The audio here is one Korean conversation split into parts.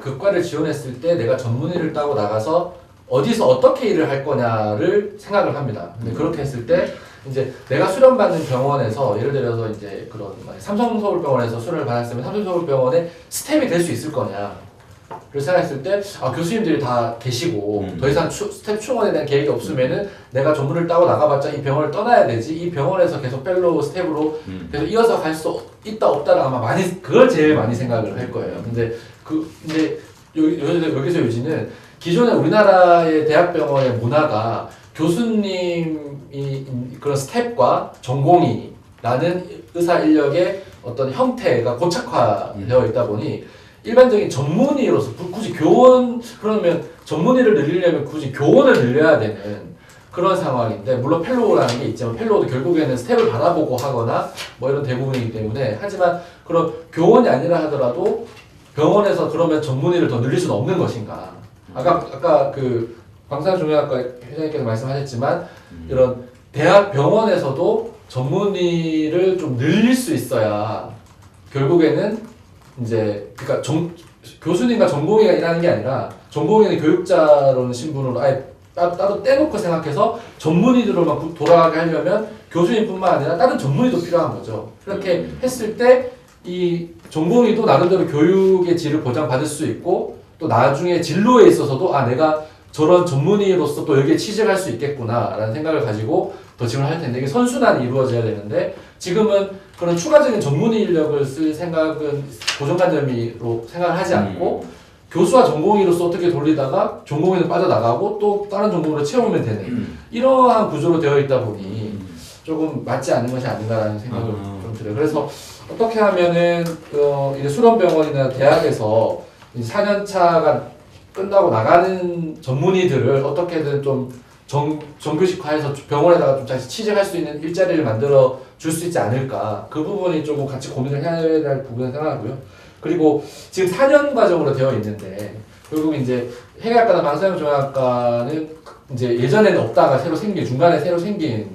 교과를 지원했을 때 내가 전문의를 따고 나가서 어디서 어떻게 일을 할 거냐를 생각을 합니다. 근데 그렇게 했을 때 이제 내가 수련받는 병원에서 예를 들어서 이제 그런 삼성서울병원에서 수련을 받았으면 삼성서울병원에 스텝이 될 수 있을 거냐. 를 생각했을 때 아, 교수님들이 다 계시고 음. 더 이상 추- 스텝 충원에 대한 계획이 없으면은 내가 전문을 따고 나가봤자 이 병원을 떠나야 되지 이 병원에서 계속 펠로우 스텝으로 음. 계속 이어서 갈 수 있다 없다를 아마 많이 그걸 제일 많이 생각을 할 거예요. 근데 그 근데 여기 여기서 요지는 기존의 우리나라의 대학병원의 문화가 교수님이 그런 스텝과 전공의라는 의사 인력의 어떤 형태가 고착화되어 있다 보니 일반적인 전문의로서 구- 굳이 교원 그러면 전문의를 늘리려면 굳이 교원을 늘려야 되는 그런 상황인데 물론 펠로우라는 게 있지만 펠로우도 결국에는 스텝을 받아보고 하거나 뭐 이런 대부분이기 때문에 하지만 그런 교원이 아니라 하더라도 병원에서 그러면 전문의를 더 늘릴 수는 없는 것인가? 아까 아까 그 방사종양학과 회장님께서 말씀하셨지만 이런 대학 병원에서도 전문의를 좀 늘릴 수 있어야 결국에는 이제 그러니까 정, 교수님과 전공의가 일하는 게 아니라 전공의는 교육자로는 신분으로 아예 따, 따로 떼놓고 생각해서 전문의들로만 구- 돌아가게 하려면 교수님뿐만 아니라 다른 전문의도 필요한 거죠. 그렇게 했을 때 이 전공의도 나름대로 교육의 질을 보장받을 수 있고 또 나중에 진로에 있어서도 아 내가 저런 전문의로서 또 여기에 취직할 수 있겠구나라는 생각을 가지고 더 지원을 할 텐데 이게 선순환이 이루어져야 되는데 지금은 그런 추가적인 전문의 인력을 쓸 생각은 고정관념으로 생각을 하지 않고 교수와 전공의로서 어떻게 돌리다가 전공의는 빠져나가고 또 다른 전공으로 채우면 되는 음. 이러한 구조로 되어 있다 보니 조금 맞지 않는 것이 아닌가라는 생각을 아. 좀 들어요. 그래서 어떻게 하면은 어, 이제 수련병원이나 대학에서 4년차가 끝나고 나가는 전문의들을 어떻게든 좀 정, 정규직화해서 병원에다가 좀 다시 취직할 수 있는 일자리를 만들어 줄 수 있지 않을까. 그 부분이 조금 같이 고민을 해야 될 부분을 생각하고요. 그리고 지금 4년 과정으로 되어 있는데, 결국 이제 해외학과나 방사형종합과는 이제 예전에는 없다가 새로 생긴, 중간에 새로 생긴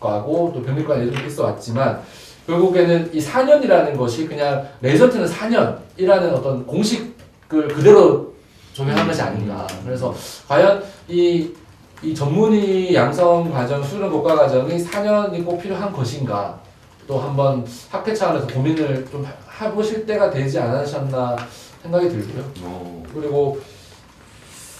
과고 또 병리과는 예전에 있어 왔지만, 결국에는 이 4년이라는 것이 그냥 레전트는 4년이라는 어떤 공식을 그대로 적용한 것이 아닌가. 그래서 과연 이, 이 전문의 양성 과정, 수련 교과 과정이 4년이 꼭 필요한 것인가. 또 한번 학회 차원에서 고민을 좀 하- 해보실 때가 되지 않으셨나 생각이 들고요. 어. 그리고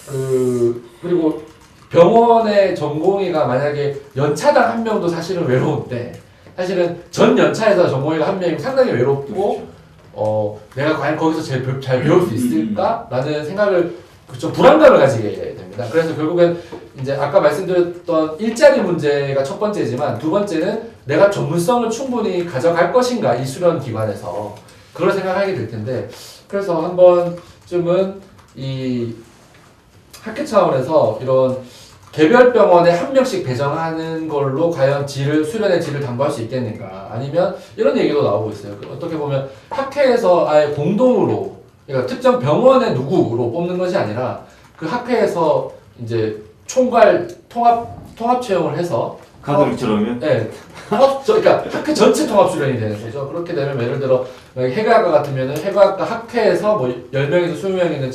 그 그리고 병원의 전공의가 만약에 연차당 한 명도 사실은 외로운데 사실은 전 연차에서 전공의가 한 명이면 상당히 외롭고 어 내가 과연 거기서 제일 배- 잘 배울 수 있을까라는 생각을 좀 불안감을 가지게 됩니다. 그래서 결국엔 이제 아까 말씀드렸던 일자리 문제가 첫 번째지만 두 번째는 내가 전문성을 충분히 가져갈 것인가 이 수련 기관에서 그걸 생각하게 될 텐데 그래서 한 번쯤은 이 학교 차원에서 이런 개별 병원에 한 명씩 배정하는 걸로 과연 질을 수련의 질을 담보할 수 있겠는가 아니면 이런 얘기도 나오고 있어요. 그 어떻게 보면 학회에서 아예 공동으로 그러니까 특정 병원의 누구로 뽑는 것이 아니라 그 학회에서 이제 총괄 통합 통합 채용을 해서 카톨릭처럼요? 네. 통합, 저, 그러니까 학회 전체 통합 수련이 되는 거죠. 그렇게 되면 예를 들어 만약에 해외학과 같으면은 해외학과 학회에서 뭐 10명에서 20명이는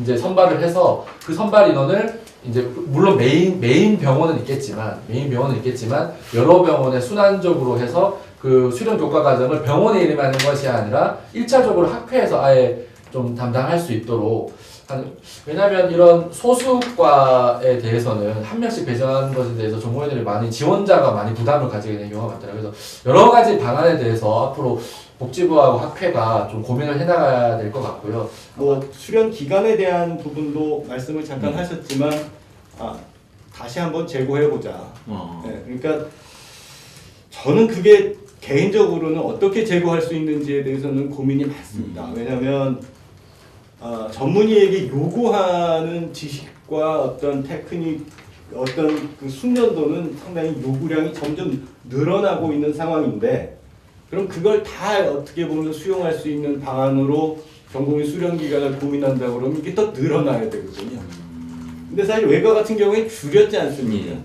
이제 선발을 해서 그 선발 인원을 이제 물론 메인 메인 병원은 있겠지만 메인 병원은 있겠지만 여러 병원에 순환적으로 해서 그 수련 교과 과정을 병원에 이름하는 것이 아니라 1차적으로 학회에서 아예 좀 담당할 수 있도록 왜냐하면 이런 소수과에 대해서는 한 명씩 배정하는 것에 대해서 전공의들이 많이 지원자가 많이 부담을 가지게 되는 경우가 많더라고요. 그래서 여러 가지 방안에 대해서 앞으로 복지부하고 학회가 좀 고민을 해나가야 될 것 같고요. 뭐 수련 기간에 대한 부분도 말씀을 잠깐 음. 하셨지만 아, 다시 한번 재고해 보자. 어. 네, 그러니까 저는 그게 개인적으로는 어떻게 제고할 수 있는지에 대해서는 고민이 많습니다. 음. 왜냐하면 아, 전문의에게 요구하는 지식과 어떤 테크닉, 어떤 그 숙련도는 상당히 요구량이 점점 늘어나고 있는 상황인데 그럼 그걸 다 어떻게 보면 수용할 수 있는 방안으로 전공의 수련 기간을 고민한다 그러면 이게 더 늘어나야 되거든요. 근데 사실 외과 같은 경우에 줄였지 않습니까? 예.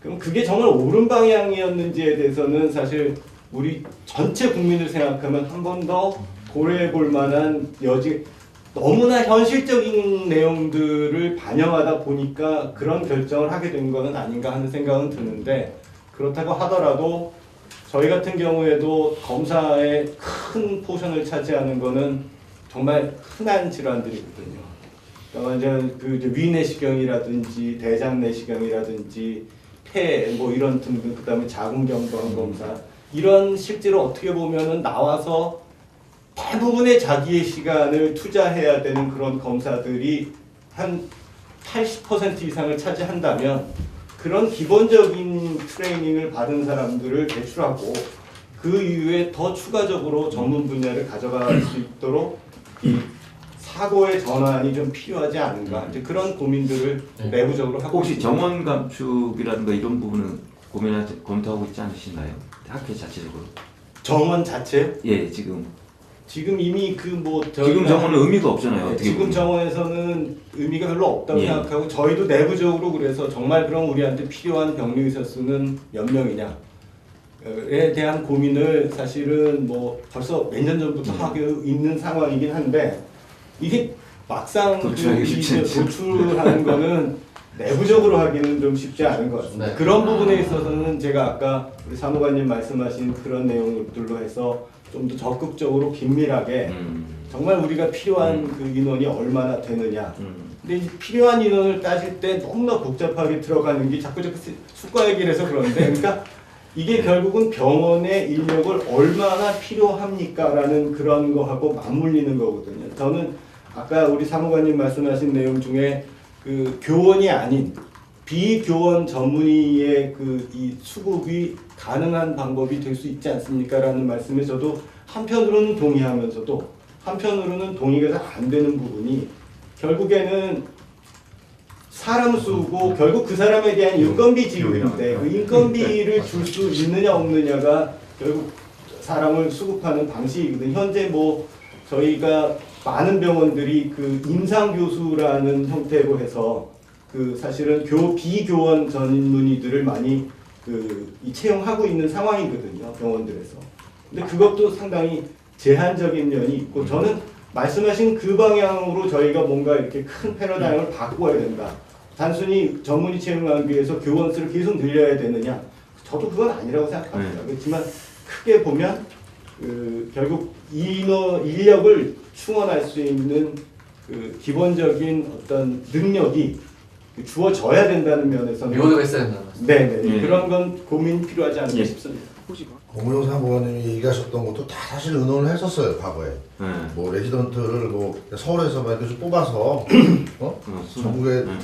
그럼 그게 정말 옳은 방향이었는지에 대해서는 사실 우리 전체 국민을 생각하면 한 번 더 고려해 볼 만한 여지 너무나 현실적인 내용들을 반영하다 보니까 그런 결정을 하게 된 거는 아닌가 하는 생각은 드는데 그렇다고 하더라도 저희 같은 경우에도 검사의 큰 포션을 차지하는 거는 정말 흔한 질환들이거든요. 그러니까 이제 그 이제 위내시경이라든지 대장 내시경이라든지 폐 뭐 이런 등등 그다음에 자궁경부암 검사 이런 실제로 어떻게 보면은 나와서 대부분의 자기의 시간을 투자해야 되는 그런 검사들이 한 80% 이상을 차지한다면 그런 기본적인 트레이닝을 받은 사람들을 배출하고 그 이후에 더 추가적으로 전문 분야를 가져갈 수 있도록 이 사고의 전환이 좀 필요하지 않은가 이제 그런 고민들을 네. 내부적으로 하고 혹시. 정원 감축이라든가 이런 부분은 고민하지 검토하고 있지 않으신가요? 학회 자체적으로. 정원 자체 예, 지금 지금 이미 그 뭐 지금 정원은 의미가 없잖아요. 네, 어떻게 지금 보면. 정원에서는 의미가 별로 없다고 예. 생각하고 저희도 내부적으로 그래서 정말 그럼 우리한테 필요한 병리 의사 수는 몇 명이냐에 대한 고민을 사실은 뭐 벌써 몇 년 전부터 음. 하고 있는 상황이긴 한데 이게 막상 그 쉽지 이제 않죠. 도출하는 거는 내부적으로 하기는 좀 쉽지 않은 것 같습니다. 네. 그런 부분에 있어서는 제가 아까 우리 사무관님 말씀하신 그런 내용들로 해서 좀 더 적극적으로 긴밀하게 음. 정말 우리가 필요한 그 인원이 얼마나 되느냐. 음. 근데 이 필요한 인원을 따질 때 너무나 복잡하게 들어가는 게 자꾸 자꾸 수- 수가 얘기를 해서 그런데 그러니까 이게 결국은 병원의 인력을 얼마나 필요합니까라는 그런 거하고 맞물리는 거거든요. 저는 아까 우리 사무관님 말씀하신 내용 중에 그 교원이 아닌 비교원 전문의의 그 이 수급이 가능한 방법이 될 수 있지 않습니까라는 말씀에 저도 한편으로는 동의하면서도 한편으로는 동의가 잘 안 되는 부분이 결국에는 사람 수고 결국 그 사람에 대한 인건비 지급인데 그 인건비를 줄 수 있느냐 없느냐가 결국 사람을 수급하는 방식이거든요. 현재 뭐 저희가 많은 병원들이 그 임상 교수라는 형태로 해서 그 사실은 교 비교원 전문의들을 많이 그이 채용하고 있는 상황이거든요 병원들에서. 근데 그것도 상당히 제한적인 면이 있고 저는 말씀하신 그 방향으로 저희가 뭔가 이렇게 큰 패러다임을 바꿔야 된다. 단순히 전문의 채용하기 위해서 교원 수를 계속 늘려야 되느냐? 저도 그건 아니라고 생각합니다. 그렇지만 크게 보면 그 결국 인원 인력을 충원할 수 있는 그 기본적인 어떤 능력이 주어져야 된다는 면에서는 있어야 된다는 말씀. 네네 예. 그런 건 고민이 필요하지 않을까 예. 싶습니다. 공무용 사무관님이 얘기하셨던 것도 다 사실 의논을 했었어요 과거에 네. 뭐 레지던트를 뭐 서울에서만 이렇게 좀 뽑아서 어? 어, 수- 전국에 네, 네.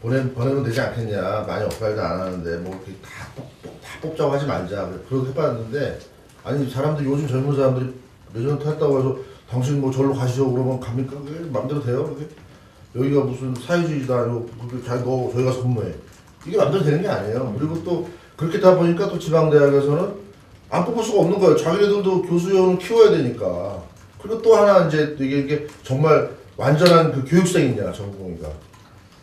보내, 보내면 되지 않겠냐 많이 업그레이드 안 하는데 뭐 이렇게 다, 뽑, 뽑- 다 뽑자고 하지 말자 그렇게 해봤는데 아니 사람들 요즘 젊은 사람들이 레지던트 했다고 해서 당신 뭐 절로 가시죠 그러면 갑니까? 그게 맘대로 돼요 그게? 여기가 무슨 사회주의도 아니고 그게 자기 너 저희 가서 근무해. 이게 맘대로 되는 게 아니에요. 그리고 또 그렇게 다 보니까 또 지방대학에서는 안 뽑을 수가 없는 거예요. 자기네들도 교수연을 키워야 되니까. 그리고 또 하나 이제 이게, 이게 정말 완전한 그 교육생이냐 전공의가.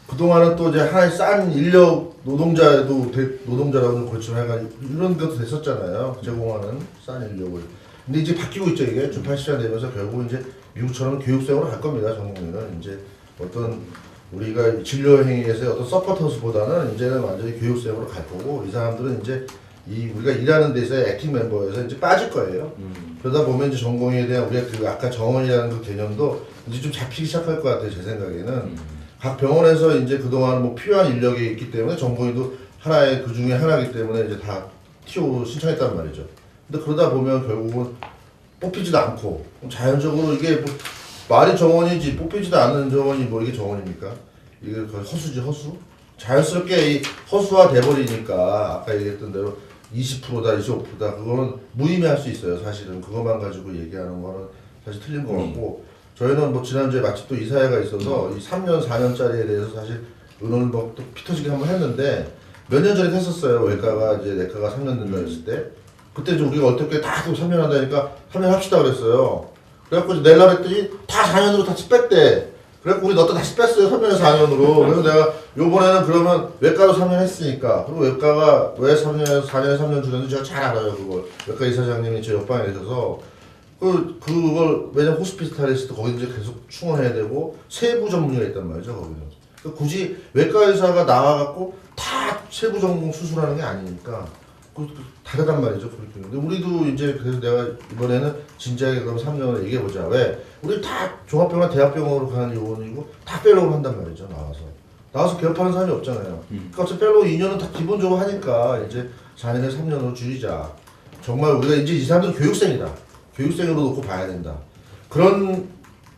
그동안은 또 이제 하나의 싼 인력 노동자도 대- 노동자라고 그렇지만 약간 이런 것도 됐었잖아요. 제공하는 싼 인력을. 근데 이제 바뀌고 있죠 이게. 좀 80년 되면서 결국 이제 미국처럼 교육생으로 갈 겁니다 전공의는 이제 어떤 우리가 진료 행위에서의 어떤 서포터스보다는 이제는 완전히 교육생으로 갈 거고 이 사람들은 이제 이 우리가 일하는 데서의 액팅 멤버에서 이제 빠질 거예요. 음. 그러다 보면 이제 전공에 대한 우리가 그 아까 정원이라는 그 개념도 이제 좀 잡히기 시작할 것 같아요 제 생각에는. 음. 각 병원에서 이제 그동안 뭐 필요한 인력이 있기 때문에 전공의도 하나의 그 중에 하나이기 때문에 이제 다 TO 신청했단 말이죠. 근데 그러다 보면 결국은 뽑히지도 않고 자연적으로 이게 뭐 말이 정원이지 뽑히지도 않는 정원이 뭐 이게 정원입니까? 이게 거의 허수지 허수? 자연스럽게 이 허수화 돼버리니까 아까 얘기했던 대로 20%다 25%다 그거는 무의미할 수 있어요 사실은. 그것만 가지고 얘기하는 거는 사실 틀린 거 같고 저희는 뭐 지난주에 마침 또 이사회가 있어서 이 3년 4년짜리에 대해서 사실 의논을 뭐또 피터지게 한번 했는데 몇 년 전에 했었어요. 외과가 이제 내과가 3년 된다 했을 때. 그때 이제 우리가 어떻게 다또 3년 한다니까 3년 합시다 그랬어요 그래갖고 이제 낼라 그랬더니 다 4년으로 다시 뺐대. 그래갖고 우리 너도 다시 뺐어요 3년에서 4년으로. 그래서 내가 요번에는 그러면 외과도 3년 했으니까. 그리고 외과가 왜 3년에서 4년에 3년 주는지 제가 잘 알아요 그걸. 외과 이사장님이 제 옆방에 계셔서. 그 그걸 왜냐면 호스피탈리스트 거기 이제 계속 충원해야 되고 세부 전문의가 있단 말이죠 거기는. 그 굳이 외과 의사가 나와갖고 다 세부 전공 수술하는 게 아니니까 그 다르단 말이죠 그렇게. 근데 우리도 이제 그래서 내가 이번에는 진지하게 그럼 3년을 얘기해 보자. 왜? 우리 다 종합병원 대학병원으로 가는 요원이고 다 펠로우를 한단 말이죠 나와서. 나와서 개업하는 사람이 없잖아요. 음. 그러니까 펠로우 2년은 다 기본적으로 하니까 이제 4년에 3년으로 줄이자. 정말 우리가 이제 이 사람들은 교육생이다. 교육생으로 놓고 봐야 된다. 그런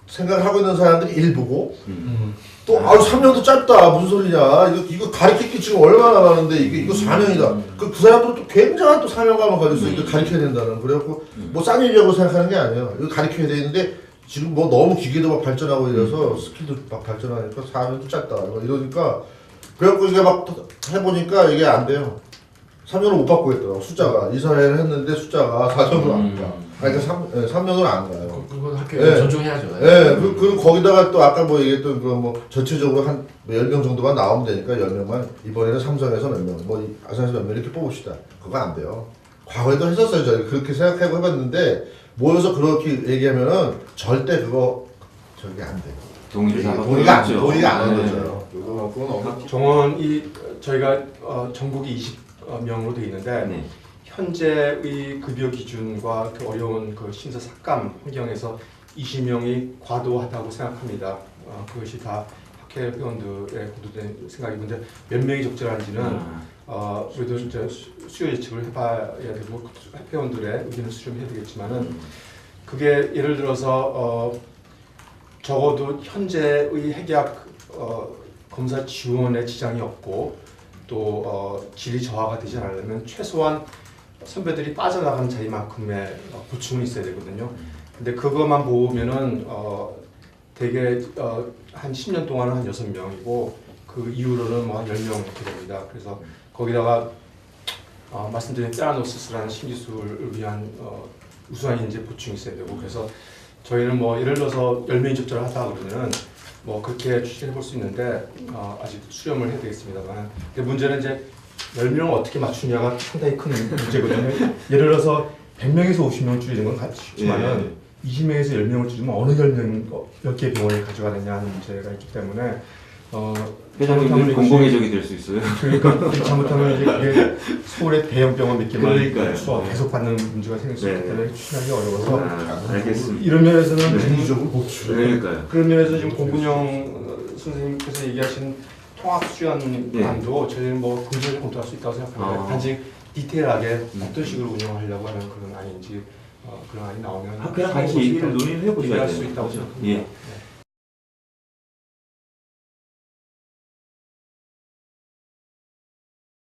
생각을 하고 있는 사람들이 일부고 음. 또 아유 3년도 짧다. 무슨 소리냐. 이거 이거 가르치기 지금 얼마나 많은데 이게 이거 4년이다. 그, 그 사람들은 또 굉장한 또 사명감을 가지고 있어 이거 가르쳐야 된다는 그래갖고 뭐싼 일이라고 생각하는 게 아니에요. 이거 가르쳐야 되는데 지금 뭐 너무 기계도 막 발전하고 이래서 스킬도 막 발전하니까 4년도 짧다. 막 이러니까 그래갖고 이게 막또 해보니까 이게 안 돼요. 3년을 못 받고 있더라고 숫자가. 이사회를 했는데 숫자가 4년으로 안 가. 그러니까 3, 예, 3년으로 안 가요 그- 학교에 네. 존중해야죠. 예, 그, 그, 거기다가 또 아까 뭐 얘기했던 그뭐 전체적으로 한 10명 정도만 나오면 되니까 10명만 이번에는 삼성에서 몇 명, 뭐 이- 아산에서 몇 명 이렇게 뽑읍시다. 그거 안 돼요. 과거에도 했었어요. 저희 그렇게 생각하고 해봤는데 모여서 그렇게 얘기하면은 절대 그거 저기 안 돼요. 동의가 안, 받고 동의가 안 네. 하죠. 그거 그건 어느 정원이 저희가 어, 전국이 20명으로 되어 있는데 네. 현재의 급여 기준과 그 어려운 그 심사 삭감 환경에서 20명이 과도하다고 생각합니다. 어, 그것이 다 학회 회원들의 고도된 생각인데 몇 명이 적절한지는 아, 어, 우리도 이제 수- 수요 예측을 해봐야 되고 그 회원들의 의견을 수렴해야 되겠지만은 그게 예를 들어서 어, 적어도 현재의 핵약 어, 검사 지원에 지장이 없고 또 어, 질이 저하가 되지 않으려면 최소한 선배들이 빠져나가는 자리만큼의 어, 보충은 있어야 되거든요. 근데 그것만 보면은 어, 대개 어, 한 10년 동안은 한 6명이고 그 이후로는 뭐한 10명 이렇게 됩니다. 그래서 거기다가 어, 말씀드린 테라노시스라는 신기술을 위한 어, 우수한 인재 보충이 있어야 되고 그래서 저희는 뭐 예를 들어서 10명이 접전을 하다 그러면은 뭐 그렇게 추진해 볼 수 있는데 어, 아직 수렴을 해야 되겠습니다만 근데 문제는 이제 10명을 어떻게 맞추냐가 상당히 큰 문제거든요. 예를 들어서 100명에서 50명을 줄이는 건 가장 쉽지만은 20명에서 10명을 줄이면 어느 10명, 어, 몇 개의 병원을 가져가느냐 하는 문제가 있기 때문에 어, 회장님들 잘못하면 공공의 적이 될 수 있어요. 그러니까 잘못하면 이제 그게 서울의 대형 병원 몇 개만 그러니까요. 수업 계속 받는 문제가 생길 수 있기 네. 때문에 추진하기 어려워서 아, 알겠습니다. 이런 면에서는 네. 행위적으로 보충. 그러니까요. 그런 면에서 지금 공군영 어, 선생님께서 얘기하신 통합 수련 안도 저희는 뭐 긍정적으로 검토할 수 있다고 생각합니다. 아. 단지 디테일하게 음. 어떤 식으로 운영하려고 하는 그런 안인지 어, 그런 안이 나오면 학교랑 같이 얘기를 논의를 해보셔야 돼요. 수 있다고? 생각합니다. 예. 네.